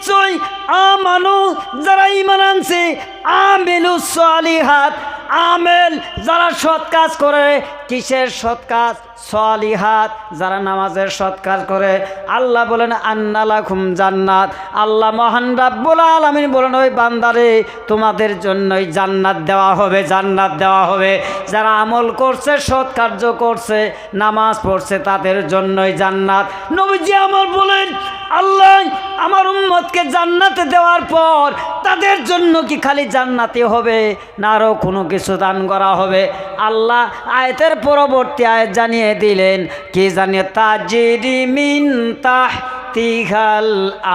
নিশ্চয় আমানু যারা ইমান আনছে আমেলু সালিহাত আমেল যারা সৎ কাজ করে কিসের সৎ কাজ? সালিহাত, যারা নামাজের সৎ কাজ করে। আল্লাহ বলেন, আন্নালাকুম জান্নাত। আল্লাহ মহান রাব্বুল আলামিন বলেন, ওই বান্দারে, তোমাদের জন্যই জান্নাত দেওয়া হবে, জান্নাত দেওয়া হবে। যারা আমল করছে, সৎ কার্য করছে, নামাজ পড়ছে, তাদের জন্যই জান্নাত। নবীজি আমার বলেন, আল্লাহ, আমার উম্মতকে জান্নাতে দেওয়ার পর তাদের জন্য কি খালি জান্নাতি হবে? না আরও কোনো কিছু দান করা হবে? আল্লাহ আয়তের পরবর্তী আয়াত জানিয়ে দিলেন, কি জানিয়ে তাজিরি মিন তাহ তিঘাল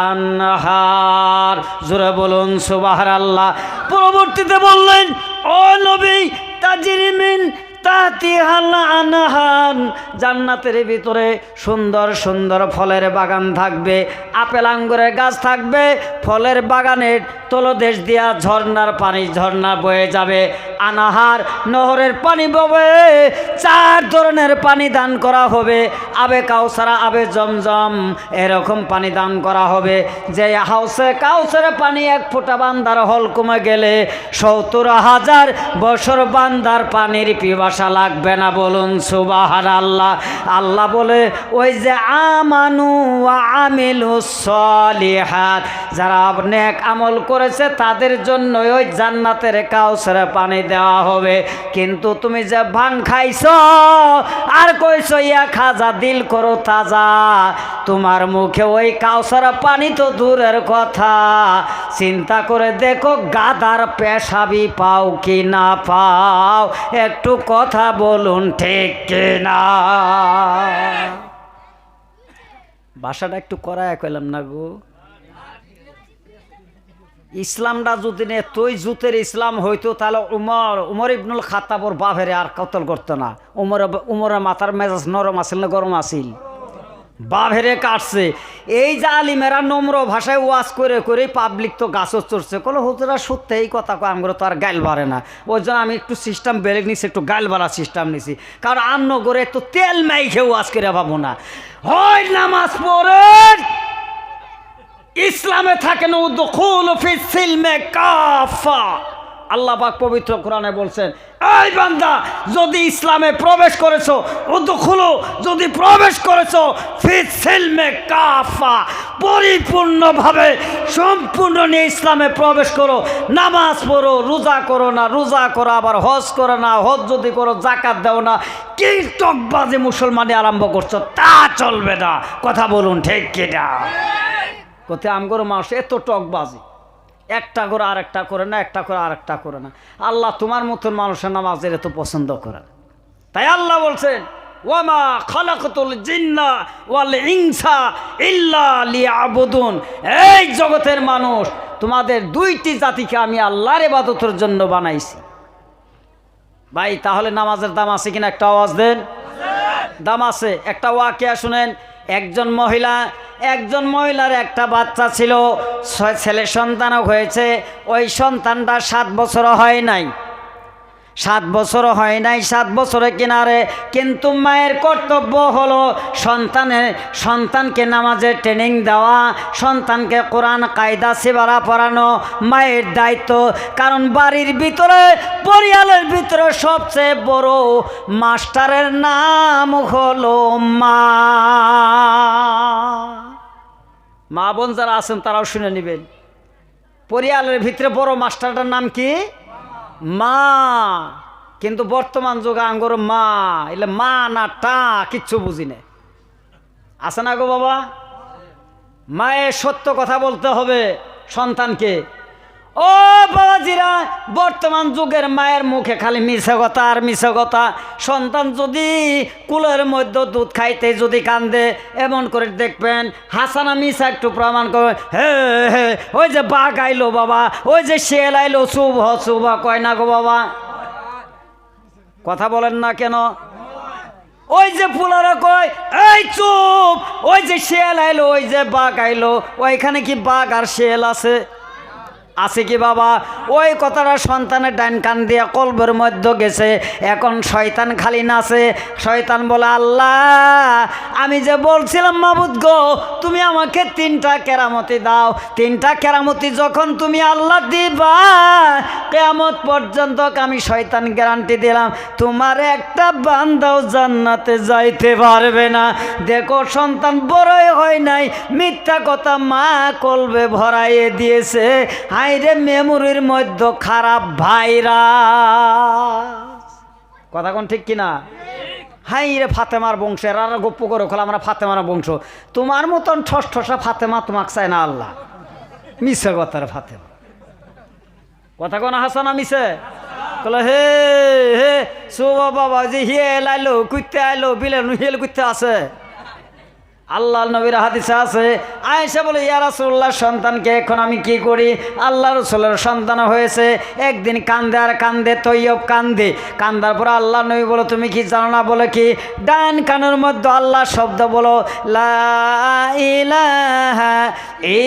আনহার? জোরে বলুন সুবাহার আল্লাহ পরবর্তীতে বললেন, ও নবী, তাজিরি মিন আনহান। জান্নাতের ভিতরে সুন্দর সুন্দর ফলের বাগান থাকবে, আপেল আঙ্গুরের গাছ থাকবে, ফলের বাগানের তলদেশ দিয়া ঝর্ণার পানি ঝর্ণা বয়ে যাবে, আনাহার নহরের পানি ববে, চার ধরনের পানি দান করা হবে, আবে কাউসারা, আবে জমজম, এরকম পানি দান করা হবে, যে হাউসে কাউসের পানি এক ফোঁটা বান্দার হল কমে গেলে সত্তর হাজার বছর বান্দার পানির পিপাসা লাগবে না বলুন সুবাহার আল্লাহ আল্লাহ বলে, ওই যে আমানু আমিলু যারা নেক আমল করেছে, তাদের জন্য ওই জান্নাতের কাউসের পানি দেওয়া হবে। কিন্তু তুমি যে ভাং খাইছ, আর কইছ ইয়া খাজা দিল করো তাজা তোমার মুখে ওই কাউসার পানি তো দূরের কথা। চিন্তা করে দেখো, গাদার পেশাবি পাও কি না পাও? একটু কথা বলুন ঠিক কিনা? ভাষাটা একটু করায় কইলাম না গো। ইসলামটা যদি নে তুই জুতের ইসলাম হইতো, তাহলে উমর উমর ইবনুল খাতাবর বাপেরে আর কতল করতো না? উমর, উমরের মাথার মেজাজ নরম আসিল না গরম আসিল বাভেরে কাটছে। এই যে আলিমেরা নম্র ভাষায় ওয়াজ করে করে পাবলিক তো গাছও চড়ছে। কোনো হুজুরা, সত্যি এই কথা কয়? আমরা তো আর গাইল বাড়ে না। ওই জন্য আমি একটু সিস্টেম বেড়ে নিছি, একটু গাইল বাড়া সিস্টেম নিছি। কারণ করে একটু তেল মাই খেয়ে ওয়াজ করে পাবো না। হয় নামাজ পড়েন, ইসলামে থাকে না উদ্দুল ফি সিলমে কাফা। আল্লাহ পাক পবিত্র কোরআনে বলছেন এই বান্দা, যদি ইসলামে প্রবেশ করেছ উদ্দুল যদি প্রবেশ করেছ, ফি সিলমে কাফা, পরিপূর্ণভাবে সম্পূর্ণ নিয়ে ইসলামে প্রবেশ করো, নামাজ পড়ো, রোজা করো না, রোজা করো, আবার হজ করো না, হজ যদি করো জাকাত দাও না কি টকবাজি মুসলমানি আরম্ভ করছ, তা চলবে না। কথা বলুন, ঠিক কিনা? কোথায় আমগর মানুষ এত টকবাজি। একটা করে আর একটা করে না, একটা করে আরেকটা করে না। আল্লাহ তোমার মতন মানুষের নামাজের এত পছন্দ করে তাই আল্লাহ বলছেন, ওয়ামা খালাকতুল জিন্না ওয়াল ইনসা ইল্লা লিয়াবুদুন। এই জগতের মানুষ, তোমাদের দুইটি জাতিকে আমি আল্লাহর ইবাদতের জন্য বানাইছি। ভাই, তাহলে নামাজের দাম আছে কিনা একটা আওয়াজ দেন? দাম আছে। একটা ওয়াকিয়া শুনেন একজন মহিলা, একজন মহিলার একটা বাচ্চা ছিল ছেলে সন্তানও হয়েছে, ওই সন্তানটা সাত বছর হয় নাই। সাত বছর হয় নাই, সাত বছরে কিনারে। কিন্তু মায়ের কর্তব্য হলো সন্তানের সন্তানকে নামাজের ট্রেনিং দেওয়া, সন্তানকে কোরআন, কায়দা, সেবারা পড়ানো মায়ের দায়িত্ব। কারণ বাড়ির ভিতরে, পরিয়ালের ভিতরে সবচেয়ে বড় মাস্টারের নাম হলো মা। মা বোন যারা আছেন তারাও শুনে নেবেন। পরিয়ালের ভিতরে বড় মাস্টারটার নাম কি? মা, কিন্তু বর্তমান যুগে আঙ্গর মা, এলে মা না টা, কিচ্ছু বুঝি না আছে না গো বাবা? মায়ের সত্য কথা বলতে হবে সন্তানকে। ও বাবাজিরা, বর্তমান যুগের মায়ের মুখে খালি মিছে কথা আর মিছে কথা। সন্তান যদি কুলের মধ্যে দুধ খাইতে যদি কান্দে, এমন করে দেখবেন হাসানা মিশা একটু প্রমাণ করে, হে হে, ওই যে বাঘ আইলো বাবা, ওই যে শেল আইলো, শুভ শুভ, কয় না গো বাবা? কথা বলেন না কেন? ওই যে ফুলারা কয়, এই চুপ, ওই যে শেয়াল আইলো, ওই যে বাঘ আইলো, ওইখানে কি বাঘ আর শেয়াল আছে? আছে কি বাবা? ওই কথাটা সন্তানের ডাইন কান দিয়ে কলবের মধ্যে গেছে। এখন শয়তান খালি নাচে। শয়তান বলে, আল্লাহ, আমি যে বলছিলাম, মাবুদ গো, তুমি আমাকে তিনটা কেরামতি দাও। তিনটা কেরামতি যখন তুমি আল্লাহ দিবা, কেয়ামত পর্যন্ত আমি শয়তান গ্যারান্টি দিলাম। তোমার একটা বান্দাও জান্নাতে যাইতে পারবে না। দেখো, সন্তান বড়ই হয় নাই। মিথ্যা কথা মা কলবে ভরাইয়ে দিয়েছে। হাইরে মেমোরির মধ্যে খারাপ ভাইরাস। কথা কোন ঠিক কিনা? হাই রে ফাতেমার বংশের, আর গপ্প করে খোলা, আমরা ফাতেমার বংশ। তোমার মতন ঠস ঠসা ফাতেমা তোমাকে চায় না আল্লাহ। মিশে কথার ফাতেমা। কথা কোন হাসানা মিশে কলে হে হে সুবা বাবা যে হিয়ে লাইলো কুইতে আইলো বিলে হিয়েল কুইতে আছে। আল্লাহ নবীর হাদিসে আছে, আয়েশা বলে, ইয়া রাসূলুল্লাহ, সন্তানকে এখন আমি কি করি? আল্লাহ রসুলের সন্তান হয়েছে, একদিন কান্দে আর কান্দে, তৈয়ব কান্দে। কান্দার পর আল্লাহ নবী বলো, তুমি কি জানো না? বলে কি, ডান কানের মধ্যে আল্লাহ শব্দ বলো, লা ইলাহা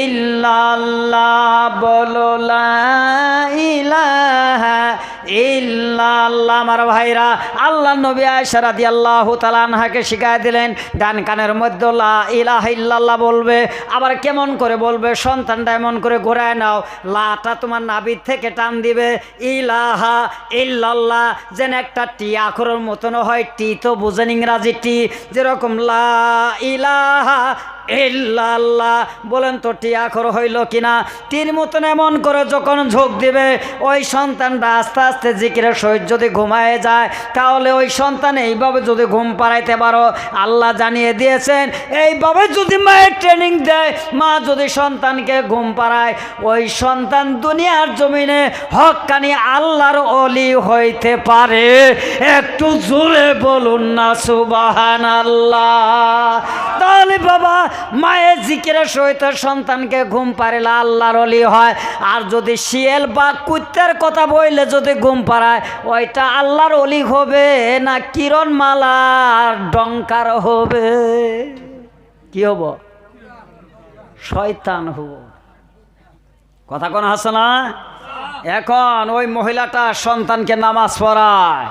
ইল্লাল্লাহ বলো, লা ইল্লাল্লাহ, আমার ভাইরা। আল্লাহ নবী আয়েশা রাদিয়াল্লাহু তাআলা আনহাকে শিখায় দিলেন, ডান কানের মধ্যে লা ইলাহা ইল্লাল্লাহ বলবে, আবার কেমন করে বলবে, সন্তানটা এমন করে ঘোরায় নাও, লাটা তোমার নাবির থেকে টান দিবে, ইলাহা ইল্লাল্লাহ, যেন একটা টি আখরের মতন হয়, টি তো বুঝেন ইংরাজি টি, যেরকম লা ইলাহা ইল্লাল্লাহ, বলেন তো টি আখর হইল কিনা? তীর মতন এমন করে যখন ঝোঁক দিবে, ওই সন্তানটা আস্তে আস্তে জিকিরের সহিত যদি ঘুমায় যায়, তাহলে ওই সন্তান এইভাবে যদি ঘুম পাড়াইতে পারো। আল্লাহ জানিয়ে দিয়েছেন, এইভাবে যদি মায়ের ট্রেনিং দেয়, মা যদি সন্তানকে ঘুম পাড়ায়, ওই সন্তান দুনিয়ার জমিনে হকানি আল্লাহর অলি হইতে পারে। একটু জোরে বলুন না সুবাহান আল্লাহ তাহলে বাবা, মায়ের জিকিরের সহিত সন্তানকে ঘুম পারিলে আল্লাহর অলি হয়। আর যদি শিয়াল বা কুত্তার কথা বইলে যদি ঘুম পাড়ায় ওইটা আল্লাহর অলি হবে না কিরণ মালার ডঙ্কার হবে? কি হব? শয়তান হব। কথা কোন হাসে না এখন ওই মহিলাটা সন্তানকে নামাজ পড়ায়।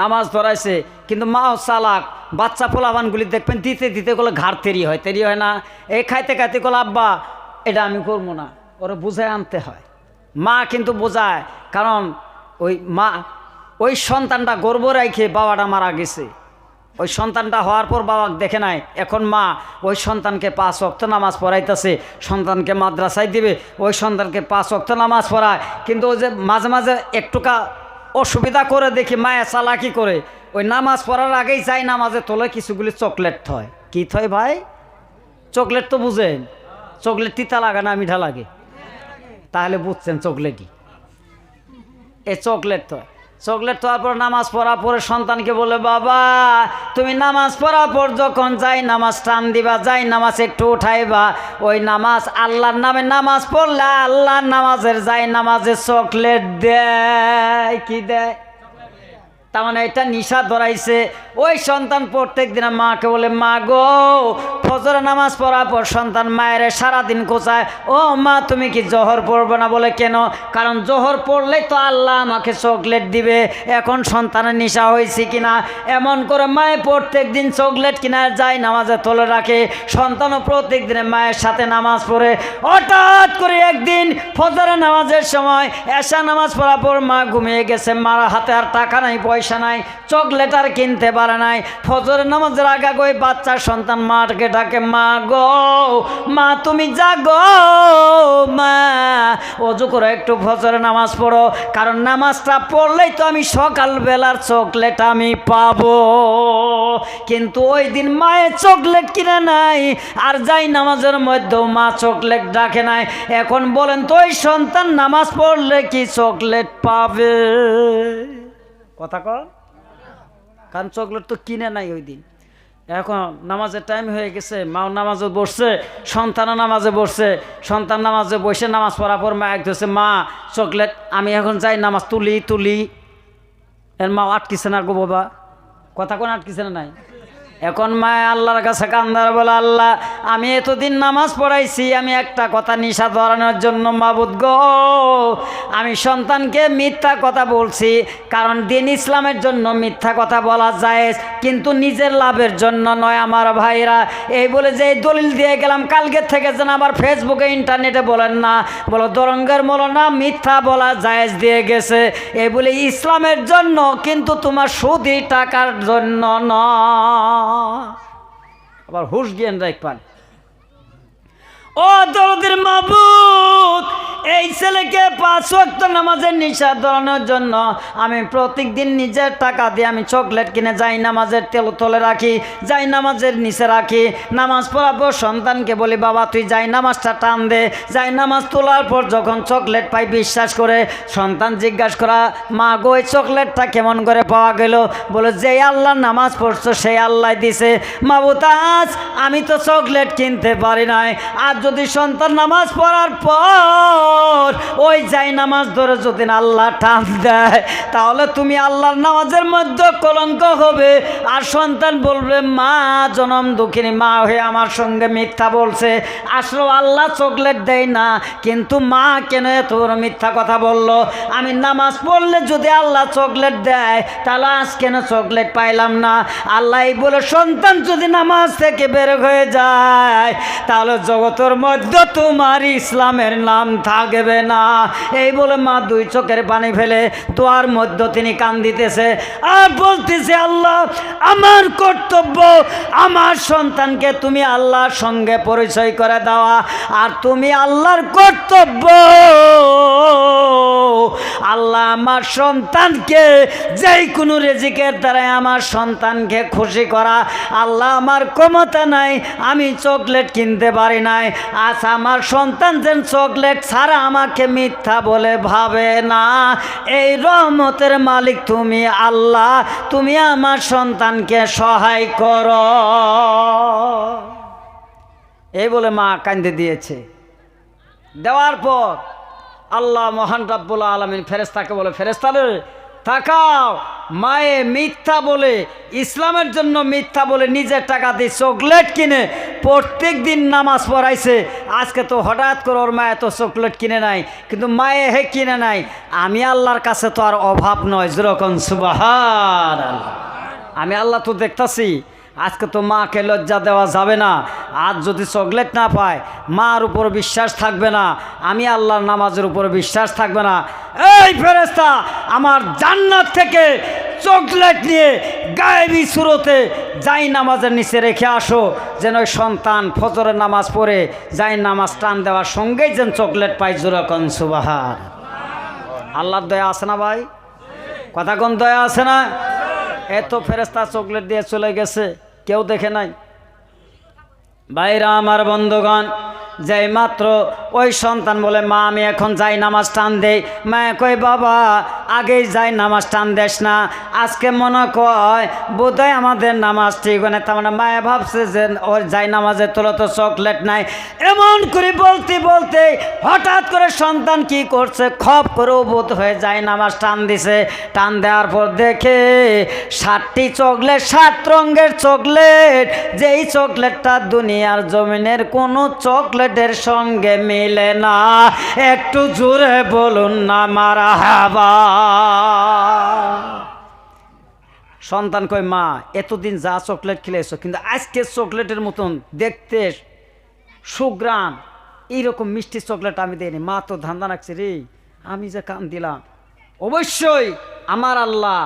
নামাজ পড়াইছে, কিন্তু মাও চালাক। বাচ্চা পোলাবানগুলি দেখবেন দিতে দিতে গেলে ঘাড় তেরি হয় তেরি হয় না। এই খাইতে খাইতে গেলে, আব্বা, এটা আমি করব না। ওরা বুঝে আনতে হয়। মা কিন্তু বোঝায়, কারণ ওই মা, ওই সন্তানটা গর্ব রাখে বাবাটা মারা গেছে। ওই সন্তানটা হওয়ার পর বাবা দেখে নাই, এখন মা ওই সন্তানকে পাঁচ অক্ত নামাজ পড়াইতেছে, সন্তানকে মাদ্রাসায় দিবে, ওই সন্তানকে পাঁচ অক্ত নামাজ পড়ায়। কিন্তু ওই যে মাঝে মাঝে একটুকা অসুবিধা করে দেখি মায়া চালাকি করে, ওই নামাজ পড়ার আগেই যাই নামাজে তোলে কিছুগুলি চকলেট থয়। কি থয় ভাই? চকলেট তো বুঝেন, চকলেট তিতা লাগে না, মিঠা লাগে। তাহলে বুঝছেন চকলেটই এ চকলেট তো, চকলেট তোয়ার পর নামাজ পড়া পরে সন্তানকে বলে, বাবা, তুমি নামাজ পড়া পর যখন যাই নামাজ টান দিবা, যাই নামাজ একটু উঠাইবা, ওই নামাজ আল্লাহর নামে নামাজ পড়লে আল্লাহর নামাজের যাই নামাজের চকলেট দেয়, কি দেয়? তার মানে এটা নিশা ধরাইছে ওই সন্তান প্রত্যেক দিন মাকে বলে, মা গো ফজর নামাজ পড়ার পর সন্তান মায়ের সারাদিন কোচায় ও মা, তুমি কি জহর পড়বে না? বলে, কেন? কারণ জহর পড়লেই তো আল্লাহ আমাকে চকলেট দিবে। এখন সন্তানের নিশা হয়েছে কিনা? এমন করে মায়ে প্রত্যেক দিন চকলেট কিনা যায়, নামাজে তোলে রাখে। সন্তানও প্রত্যেক দিনে মায়ের সাথে নামাজ পড়ে। হঠাৎ করে একদিন ফজরের নামাজের সময় এসা নামাজ পড়ার পর মা ঘুমিয়ে গেছে। মার হাতে আর টাকা নাই, পয়সা নাই চকলেট আর কিনতে পারে নাই। ফজরের নামাজের আগা গই বাচ্চার সন্তান মাকে ডাকে, মা গো, মা, তুমি যা গো মা, অজু করে একটু ফজরের নামাজ পড়ো। কারণ নামাজটা পড়লেই তো আমি সকালবেলার চকলেট আমি পাবো। কিন্তু ওই দিন মায়ের চকলেট কিনে নাই, আর যাই নামাজের মধ্যেও মা চকলেট ডাকে নাই। এখন বলেন তো, ওই সন্তান নামাজ পড়লে কি চকলেট পাবে? কথা কর। কারণ চকলেট তো কিনে নাই ওই দিন। এখন নামাজের টাইম হয়ে গেছে, মাও নামাজে বসছে, সন্তানও নামাজে বসছে, সন্তান নামাজে বসে নামাজ পড়ার পর মা এক ধরছে মা, চকলেট, আমি এখন যাই নামাজ তুলি তুলি। এর মা আটকিছে না গো বাবা। কথা কোন আটকিছে না নাই? এখন মায় আল্লাহর কাছে কান্দার বলে, আল্লাহ, আমি এতদিন নামাজ পড়াইছি, আমি একটা কথা নিশা ধরানোর জন্য মাবুদ গো। আমি সন্তানকে মিথ্যা কথা বলছি, কারণ দিন ইসলামের জন্য মিথ্যা কথা বলা যায় কিন্তু নিজের লাভের জন্য নয় আমার ভাইরা। এই বলে যে দলিল দিয়ে গেলাম, কালকে থেকে যেন আবার ফেসবুকে, ইন্টারনেটে বলেন না, বলো দরঙ্গের মলো না মিথ্যা বলা জায়েজ দিয়ে গেছে। এই বলে, ইসলামের জন্য কিন্তু তোমার সুদি টাকার জন্য নয়। আবার হুশ জ্ঞান রাখবেন ও দরদের মাবুদ এই ছেলেকে পাঁচ ওয়াক্ত নামাজের নিশা ধরানোর জন্য আমি প্রত্যেকদিন নিজের টাকা দিয়ে আমি চকলেট কিনে যাই নামাজের তেল তলে রাখি, যাই নামাজের নিচে রাখি। নামাজ পড়াবো সন্তানকে বলি, বাবা, তুই যাই নামাজটা টান দে। যাই নামাজ তোলার পর যখন চকলেট পাই, বিশ্বাস করে সন্তান জিজ্ঞাসা করা, মা গো চকলেটটা কেমন করে পাওয়া গেল? বলে যে আল্লাহ নামাজ পড়ছো, সেই আল্লাহ দিছে। মাবুত আজ আমি তো চকলেট কিনতে পারি নাই। আর যদি সন্তান নামাজ পড়ার পর ওই যাই নামাজ ধরে যদি আল্লাহ টান দেয়, তাহলে তুমি আল্লাহর নামাজের মধ্যে কলঙ্ক হবে। আর সন্তান বলবে, মা, জনম দুঃখিনী, মা হয়ে আমার সঙ্গে মিথ্যা বলছে। আসলে আল্লাহ চকলেট দেয় না, কিন্তু মা কেন এত বড় মিথ্যা কথা বলল? আমি নামাজ পড়লে যদি আল্লাহ চকলেট দেয়, তাহলে আজ কেন চকলেট পাইলাম না? আল্লাহ বলে, সন্তান যদি নামাজ থেকে বের হয়ে যায়, তাহলে জগতের মধ্যে তোমার ইসলামের নাম থাকবে না। এই বলে মা দুই চোখের পানি ফেলে তোয়ার মধ্যে তিনি কান দিতেছে আর বলতেছে, আল্লাহ, আমার কর্তব্য, আমার সন্তানকে তুমি আল্লাহর সঙ্গে পরিচয় করে দেওয়া আর তুমি আল্লাহর কর্তব্য। আল্লাহ আমার সন্তানকে যেই কোনো রেজিকের দ্বারাই আমার সন্তানকে খুশি করা। আল্লাহ আমার ক্ষমতা নাই, আমি চকলেট কিনতে পারি নাই। আজ আমার সন্তান যেন চকলেট ছাড়া আমাকে মিথ্যা বলে ভাবে না। এই রহমতের মালিক তুমি আল্লাহ, তুমি আমার সন্তানকে সহায় কর। এই বলে মা কান্দে দিয়েছে। দেওয়ার পর আল্লাহ মহান রাব্বুল আলমিন ফেরেস্তাকে বলে ফেরেস্তালে তাকাও, মায়ে মিথ্যা বলে, ইসলামের জন্য মিথ্যা বলে নিজের টাকা দিয়ে চকলেট কিনে প্রত্যেক দিন নামাজ পড়াইছে। আজকে তো হঠাৎ করে ওর মায়ে তো চকলেট কিনে নাই, কিন্তু মায়ে হে কিনে নাই। আমি আল্লাহর কাছে তো আর অভাব নয়, যেরকম সুবাহার আমি আল্লাহ তো দেখতাছি আজকে তো মাকে লজ্জা দেওয়া যাবে না। আজ যদি চকলেট না পায়, মার উপর বিশ্বাস থাকবে না, আমি আল্লাহর নামাজের উপর বিশ্বাস থাকবে না। এই ফেরেস্তা আমার জান্নাত থেকে চকলেট নিয়ে গায়েবি সুরতে যাই নামাজের নিচে রেখে আসো, যেন ওই সন্তান ফজরের নামাজ পড়ে যাই নামাজ টান দেওয়ার সঙ্গেই যেন চকলেট পাই জোরকন সুবাহার আল্লাহর দয়া আছে না ভাই? কথা কোন দয়া আছে না? এত ফেরেস্তা চকলেট দিয়ে চলে গেছে কেউ দেখে নাই। বাইরা আমার বন্ধুগণ যাই মাত্র ওই সন্তান বলে, মা, আমি এখন যাই নামাজ টান দেই। মা কই বাবা, আগেই যাই নামাজ টান দেস না। আজকে মনে কয়, বোধহয় আমাদের নামাজ ঠিক হয় না তার মানে মায়ে ভাবছে যে ওর যাই নামাজের তোলা তো চকলেট নাই। এমন করে বলতে বলতে হঠাৎ করে সন্তান কি করছে? খপ করেও বোধ হয়ে যায়, নামাজ টান দিছে। টান দেওয়ার পর দেখে ষাটটি চকলেট, সাত রঙের চকলেট। যেই চকলেটটা দুনিয়ার জমিনের কোনো চকলেটের সঙ্গে মিলে না। একটু জোরে বলুন না মারা হাবা। সন্তান কয়, মা, এতদিন যা চকলেট খেলেছো, কিন্তু আজকে চকলেটের মতন দেখতে সুগ্রাম এইরকম মিষ্টি চকলেট আমি দিইনি। মা তো ধান্দা রাখছে রে। আমি যে কান দিলাম। অবশ্যই আমার আল্লাহ,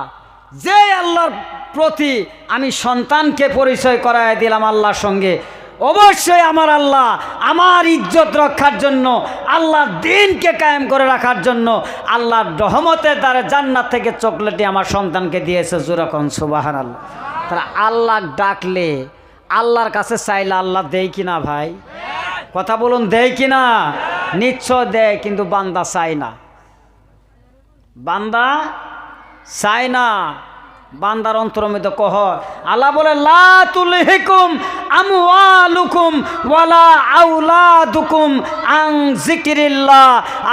যে আল্লাহর প্রতি আমি সন্তানকে পরিচয় করায় দিলাম আল্লাহর সঙ্গে। অবশ্যই আমার আল্লাহ আমার ইজ্জত রক্ষার জন্য, আল্লাহর দিনকে কায়েম করে রাখার জন্য আল্লাহর রহমতের দ্বারা জান্নাত থেকে চকলেটটি আমার সন্তানকে দিয়েছে জুরকন সুবাহান আল্লাহ তারা আল্লাহ ডাকলে আল্লাহর কাছে চাইলে আল্লাহ দেয় কিনা ভাই? কথা বলুন, দেয় কিনা নিশ্চয় দেয়, কিন্তু বান্দা চায় না। বান্দা চায় না। বান্দার অন্তর মধ্যে কহ আল্লাহ বলে, লা তুলহিকুম আমওয়ালুকুম ওয়ালা আউলাদুকুম আং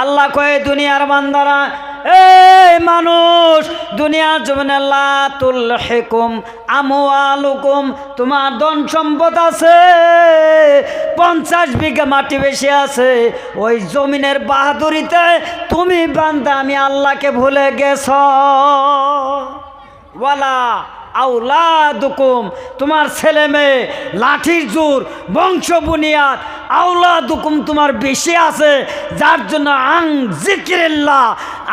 আল্লাহ কয়ে, দুনিয়ার বান্দারা, এই মানুষ, দুনিয়ার জমিনে লাতুল হেকুম আমুয়ালুকুম তোমার ধন সম্পদ আছে, পঞ্চাশ বিঘা মাটি বেশি আছে, ওই জমিনের বাহাদুরিতে তুমি বান্দা, আমি আল্লাহকে ভুলে গেছ। ওয়ালা আউলাদুকুম তোমার ছেলে মেয়ে, লাঠির জোর, বংশ বুনিয়াদ আউলাদুকুম তোমার বেশি আছে, যার জন্য আং জিকিরিল্লাহ,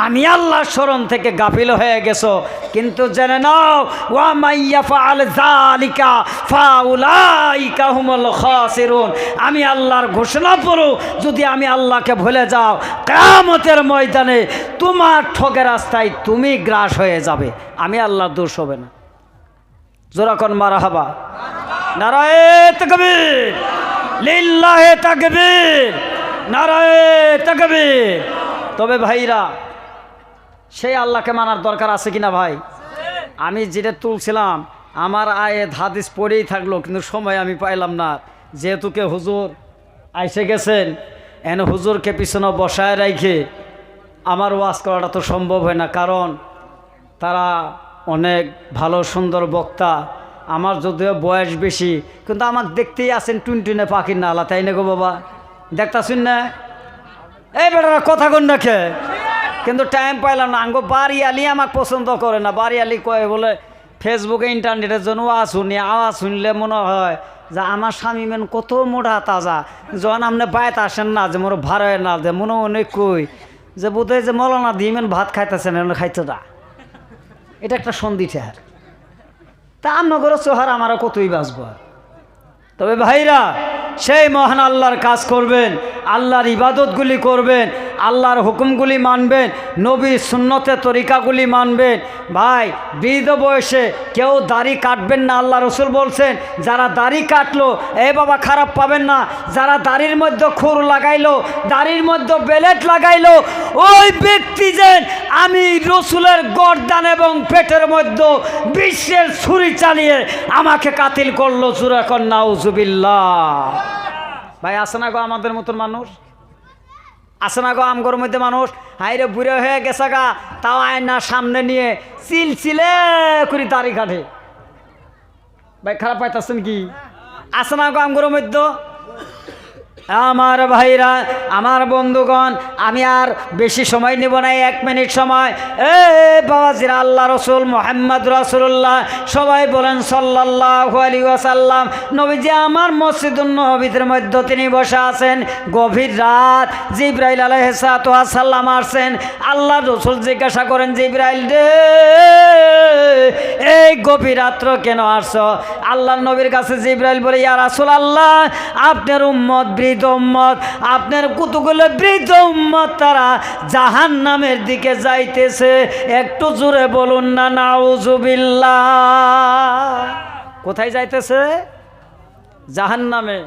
আমি আল্লাহর স্মরণ থেকে গাফিল হয়ে গেছো। কিন্তু জেনে নাও, ওয়া জালিকা আমি আল্লাহর ঘোষণা পড়ো, যদি আমি আল্লাহকে ভুলে যাও, কিয়ামতের ময়দানে তোমার ঠগের রাস্তায় তুমি গ্রাস হয়ে যাবে। আমি আল্লাহর দোষ হবে না। জোরাকন মারা হাবা নারায়ে তকবীর। লিল্লাহে তকবীর। নারায়ে তবে ভাইরা, সেই আল্লাহকে মানার দরকার আছে কিনা ভাই? আমি যেটা তুলছিলাম, আমার আয়ে হাদিস পড়েই থাকল, কিন্তু সময় আমি পাইলাম না। যেহেতু কে হুজুর আইসে গেছেন, এন হুজুরকে পিছনে বসায় রাখে আমার ওয়াজ করাটা তো সম্ভব হয় না, কারণ তারা অনেক ভালো, সুন্দর বক্তা। আমার যদিও বয়স বেশি, কিন্তু আমাকে দেখতেই আছেন টুনটুনে পাখির নালা, তাই না গো বাবা? দেখতাছুন না? এই বেটারা কথা কন রাখে কিন্তু টাইম পাইলাম না। আঙ্গো বাড়ি আলি আমাকে পছন্দ করে না। বাড়ি আলি কয়ে বলে ফেসবুকে ইন্টারনেটের জন্য আওয়াজ শুনি, আওয়াজ শুনলে মনে হয় যে আমার স্বামী মেন কত মোটা, তাজা। যখন আপনি বাইত আসেন না, যে মোর ভাড়া না, যে মনে মনে কই যে বোধহয় যে মলানা দিমেন ভাত খাইতেছেন খাইতে দা। এটা একটা সন্ধি ঠেহার তা আমনগর সোহার আমারও কতই বাঁচবো তবে ভাইরা সেই মহান আল্লাহর কাজ করবেন, আল্লাহর ইবাদতগুলি করবেন, আল্লাহর হুকুমগুলি মানবেন, নবীর সুন্নতের তরিকাগুলি মানবেন। ভাই, বৃদ্ধ বয়সে কেউ দাড়ি কাটবেন না, আল্লাহ রসুল বলছেন, যারা দাড়ি কাটলো, এ বাবা খারাপ পাবেন না। যারা দাড়ির মধ্যে খুর লাগাইলো, দাড়ির মধ্যে বেলেট লাগাইলো, ওই ব্যক্তি যে আমি রসুলের গরদান এবং পেটের মধ্যে বিশ্বের ছুরি চালিয়ে আমাকে কাতিল করল চুরাকর নাউজুবিল্লা ভাই আসে না গো আমাদের মতন মানুষ? আসে না গো আমগর মধ্যে মানুষ? হাইরে বুড়ে হয়ে গেছে গা, তাও আয়না সামনে নিয়ে চিল চিলে করি তারি কাটে ভাই, খারাপ পাইতেছেন কি? আসে না গো আমগর মধ্যে? আমার ভাইরা, আমার বন্ধুগণ, আমি আর বেশি সময় নেব না, এক মিনিট সময়। এ বাবাজির আল্লাহ রসুল, মোহাম্মদ রসুল্লাহ সবাই বলেন সাল্লাহ আলী ওয়াসাল্লাম, নবীজি আমার মসজিদুল নবীদের মধ্যে তিনি বসে আছেন। গভীর রাত, জিব্রাইল আলহাসাল্লাম আসছেন। আল্লাহ রসুল জিজ্ঞাসা করেন, জিব্রাইল রে, এই গভীর রাত্র কেন আসছ? আল্লাহ নবীর কাছে জিব্রাইল বলে, ইয়া রাসুল আল্লাহ আপনার উম্মত বৃদ্ধ উম্মত, আপনার কুতুগুলো বৃদ্ধ উম্মত তারা জাহান নামের দিকে যাইতেছে? একটু জোরে বলুন না, নাউজুবিল্লাহ। কোথায় যাইতেছে? জাহান নামে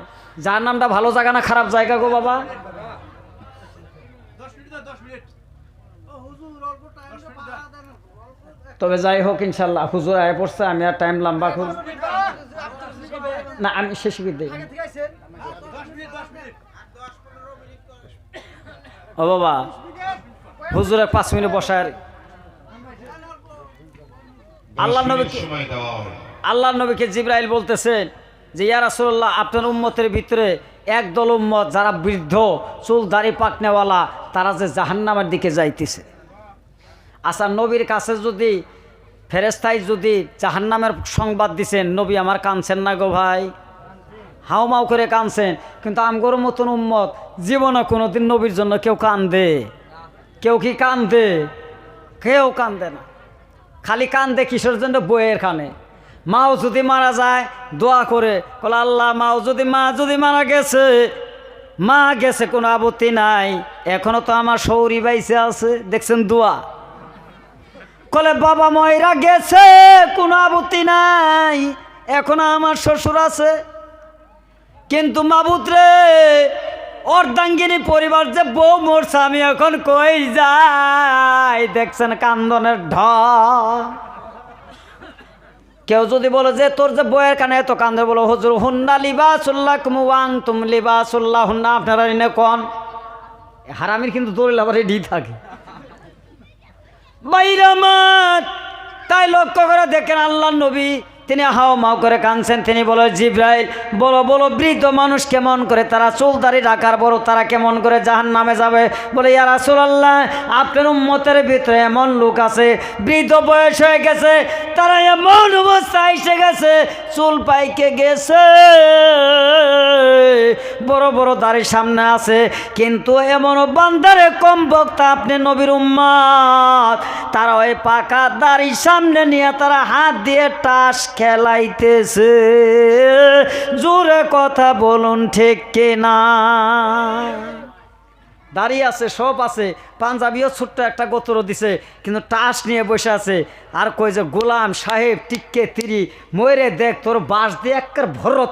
জাহান নামটা ভালো জায়গা না খারাপ জায়গা গো বাবা? তবে যাই হোক ইনশাল্লাহ, হুজুর আয় পড়ছে, আমি আর টাইম লম্বা খুব না, আমি শেষ দিই ও বাবা হুজুরে পাঁচ মিনিট বসায় আল্লাহ নবীকে আল্লাহ নবীকে জিব্রাইল বলতেছেন যে ইয়া রাসূলুল্লাহ আপনার উম্মতের ভিতরে একদল উম্মত যারা বৃদ্ধ চুল দাড়ি পাকনেওয়ালা তারা যে জাহান্নামের দিকে যাইতেছে। আচ্ছা নবীর কাছে যদি ফেরেস্তাই যদি জাহান্নামের সংবাদ দিছেন নবী আমার কানছেন না গো ভাই? হাও মাও করে কানছেন কিন্তু আমগর মতন উম্মত, জীবনে কোনোদিন নবীর জন্য কেউ কান্দে। কেউ কি কান্দে? কেউ কান্দে না। খালি কান্দে কিশোর জন্য? বইয়ের খানে। মাও যদি মারা যায়, দোয়া করে, কলে আল্লাহ, মাও যদি, মা যদি মারা গেছে, মা গেছে কোনো আপত্তি নাই। এখনও তো আমার সৌরি বাইসে আছে, দেখছেন দোয়া। কলে বাবা ময়রা গেছে, কোনো আপত্তি নাই। এখনও আমার শ্বশুর আছে কিন্তু মাবুত রে, অর্ধাঙ্গিনী পরিবার যে বউ মরছে, আমি এখন কই যাই? দেখছেন কান্দনের ঢল। কেউ যদি বলে যে তোর যে বইয়ের কানে এত কান্দে, বলো, হুজুর, হুন্না লিবাসুল্লাহ কুমুয়াং তুম লিবা লিবাসুল্লাহ, হুন্না আপনারা এনে কন? হারামির কিন্তু দৌড়লে আবার রেডি থাকে। বাইরামাত তাই লক্ষ্য করে দেখেন আল্লাহ নবী তিনি হাও মাও করে কাঁদছেন। তিনি বলো, জিব্রাইল, বলো বলো, বৃদ্ধ মানুষ কেমন করে? তারা চুলদারি রাখার বড়, তারা কেমন করে জাহান নামে যাবে? বলে, ইয়া রাসূলুল্লাহ, আপনার উম্মতের ভিতরে এমন লোক আছে, বৃদ্ধ বয়স হয়ে গেছে, তারা এমন অবস্থা এসে গেছে, চুল পাইকে গেছে, বড় বড় দাড়ির সামনে আছে, কিন্তু এমন বান্দারে কম বক্তা আপনি নবীর উম্মাদ। তারা ওই পাকা দাড়ির সামনে নিয়ে তারা হাত দিয়ে টাস খেলাইতেছে। জোরে কথা বলুন, ঠিক কিনা? দাঁড়িয়ে আছে, সব আছে। পাঞ্জাবিও ছোট্ট একটা গোত্র দিছে, কিন্তু টাস নিয়ে বসে আছে। আর কই যে, গোলাম সাহেব, টিক্কে তিরি ময়রে দেখ, তোর বাঁশ দিয়ে একবার ভরত